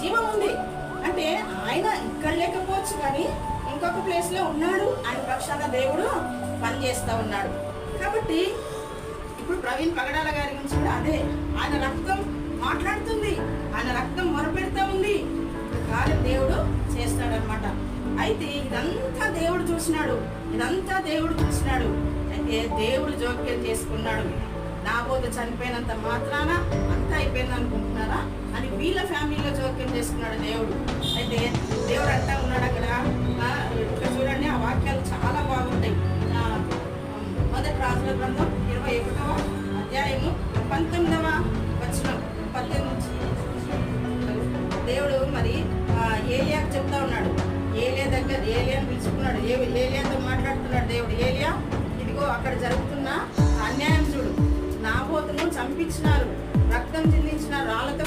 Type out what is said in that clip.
జీవం ఉంది. అంటే ఆయన ఇక్కడ లేకపోవచ్చు కానీ ఇంకొక ప్లేస్లో ఉన్నాడు. ఆయన పక్షాన దేవుడు పనిచేస్తా ఉన్నాడు. కాబట్టి ఇప్పుడు ప్రవీణ్ పగడాల గారి గురించి కూడా అదే. ఆయన రక్తం మాట్లాడుతుంది. ఆయన రక్తం మొరపెడతా ఉంది. కార్యం దేవుడు చేస్తాడనమాట అయితే ఇదంతా దేవుడు చూసినాడు. ఇదంతా దేవుడు చూసినాడు. అయితే దేవుడు జోక్యం చేసుకున్నాడు. నా బోధ చనిపోయినంత మాత్రాన అంతా అయిపోయింది వీళ్ళ ఫ్యామిలీలో జోక్యం చేసుకున్నాడు దేవుడు. అయితే దేవుడు అంటా ఉన్నాడు అక్కడ. ఇక్కడ చూడండి ఆ వాక్యాలు చాలా బాగుంటాయి. మొదటి రాజుల గ్రంథం ఇరవై ఒకటవ అధ్యాయము పంతొమ్మిదవ వచ్చిన పద్దెనిమిది నుంచి దేవుడు మరి ఏలియా చెప్తా ఉన్నాడు. ఏలియా దగ్గర ఏలియాని పిలుచుకున్నాడు. ఏ ఏలియాతో మాట్లాడుతున్నాడు దేవుడు. ఏలియా ఇదిగో అక్కడ జరుగుతున్న అన్యాయం చూడు. నా పోతును చంపించినారు. రక్తం చిందించిన రాళ్ళతో